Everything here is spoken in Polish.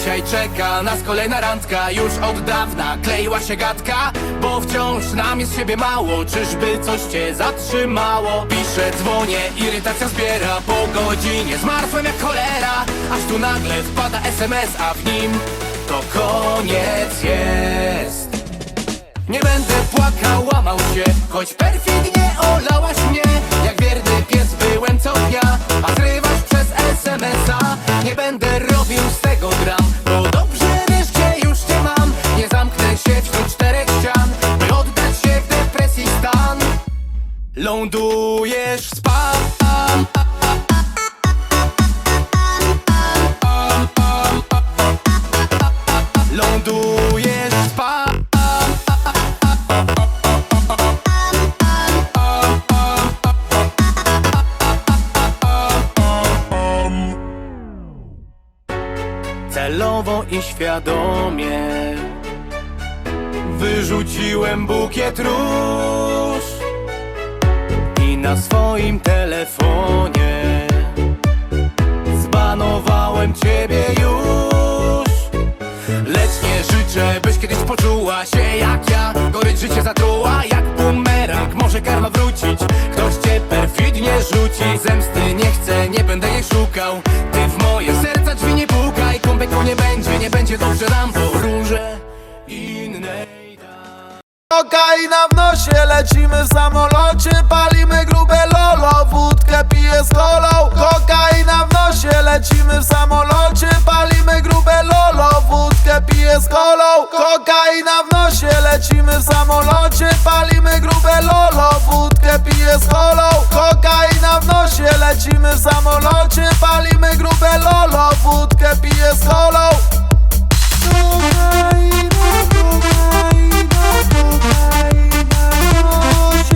Dzisiaj czeka nas kolejna randka. Już od dawna kleiła się gadka Bo wciąż nam jest siebie mało. Czyżby coś cię zatrzymało? Piszę, dzwonię, irytacja zbiera. Po godzinie zmartwem jak cholera. Aż tu nagle wpada SMS, a w nim To koniec jest. Nie będę płakał, łamał się Choć perfidnie olałaś mnie. Jak wierny pies byłem co dnia Lądujesz w spam Lądujesz w spam Celowo i świadomie Wyrzuciłem bukiet róż na swoim telefonie. Zbanowałem ciebie już. Lecz nie życzę, byś kiedyś poczuła się jak ja. Gorycz życie zatruła jak bumerang. Może karma wrócić, ktoś cię perfidnie rzuci. Zemsty nie chcę, nie będę jej szukał. Ty w moje serca drzwi nie pukaj. Kąpeku nie będzie, nie będzie dobrze nam róże Kokaina w nosie, lecimy w samolocie Palimy grube lolo, wódkę piję z kolą. Kokaina w nosie, lecimy w samolocie Palimy grube lolo, wódkę piję z kolą. Kokaina w nosie, lecimy w samolocie Palimy grube lolo, wódkę piję z kolą. Kokaina w nosie, lecimy w samolocie Palimy grube lolo, wódkę piję z kolą.